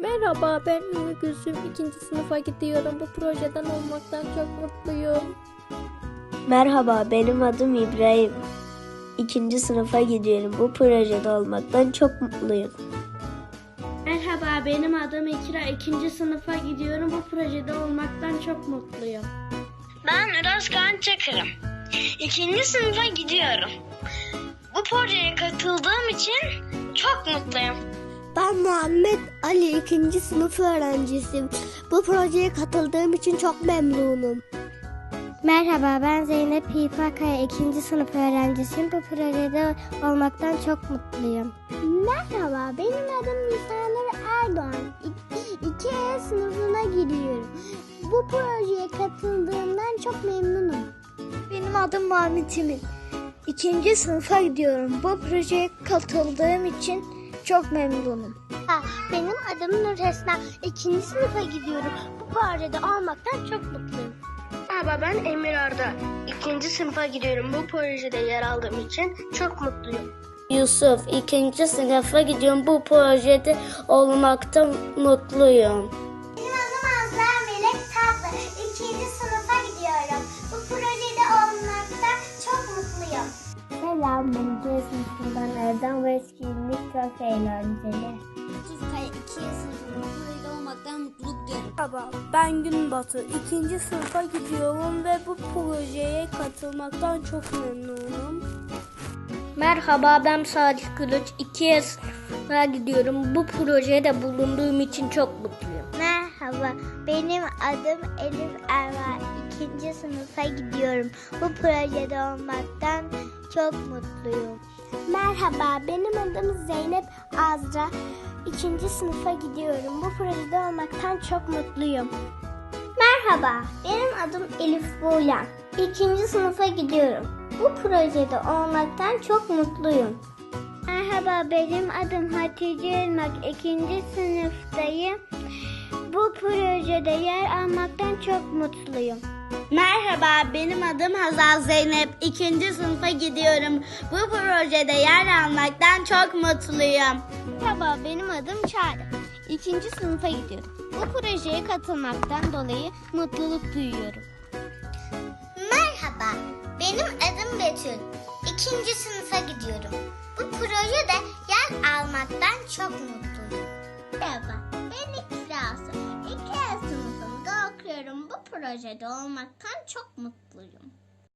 Merhaba ben Ümmü Gülsüm. ikinci sınıfa gidiyorum. Bu projeden olmaktan çok mutluyum. Merhaba, benim adım İbrahim. İkinci sınıfa gidiyorum. Bu projede olmaktan çok mutluyum. Merhaba, benim adım İkra. İkinci sınıfa gidiyorum. Bu projede olmaktan çok mutluyum. Ben Kaan Çakır'ım. İkinci sınıfa gidiyorum. Bu projeye katıldığım için çok mutluyum. Ben Muhammed Ali, ikinci sınıf öğrencisiyim. Bu projeye katıldığım için çok memnunum. Merhaba ben Zeynep İpakaya ikinci sınıf öğrencisiyim. Bu projede olmaktan çok mutluyum. Merhaba benim adım Nisanur Erdoğan. İ- İki E sınıfına gidiyorum. Bu projeye katıldığımdan çok memnunum. Benim adım Muhammed Emin. İkinci sınıfa gidiyorum. Bu projeye katıldığım için çok memnunum. Benim adım Nur Hesna. İkinci sınıfa gidiyorum. Bu projede olmaktan çok mutluyum. Merhaba, ben Emir Arda. İkinci sınıfa gidiyorum. Bu projede yer aldığım için çok mutluyum. Yusuf, ikinci sınıfa gidiyorum. Bu projede olmaktan mutluyum. Erdem ve etkinlik çok eğlenceli. Kaya 2 sınıfında bu projede olmaktan mutluluk duyarım. Merhaba ben Günbatı. ikinci sınıfa gidiyorum ve bu projeye katılmaktan çok memnunum. Merhaba, ben Salih Kılıç. İki sınıfa gidiyorum. Bu projede bulunduğum için çok mutluyum. Merhaba, benim adım Elif Erva. İkinci sınıfa gidiyorum. Bu projede olmaktan çok mutluyum. Merhaba, benim adım Zeynep Azra. İkinci sınıfa gidiyorum. Bu projede olmaktan çok mutluyum. Merhaba, benim adım Elif Buğlan. İkinci sınıfa gidiyorum. Bu projede olmaktan çok mutluyum. Merhaba, benim adım Hatice Irmak. İkinci sınıftayım. Bu projede yer almaktan çok mutluyum. Merhaba, benim adım Hazal Zeynep. İkinci sınıfa gidiyorum. Bu projede yer almaktan çok mutluyum. Merhaba, benim adım Çağrı. İkinci sınıfa gidiyorum. Bu projeye katılmaktan dolayı mutluluk duyuyorum. Merhaba, benim adım Betül. İkinci sınıfa gidiyorum. Bu projede yer almaktan çok mutluyum. Merhaba, projede olmaktan çok mutluyum.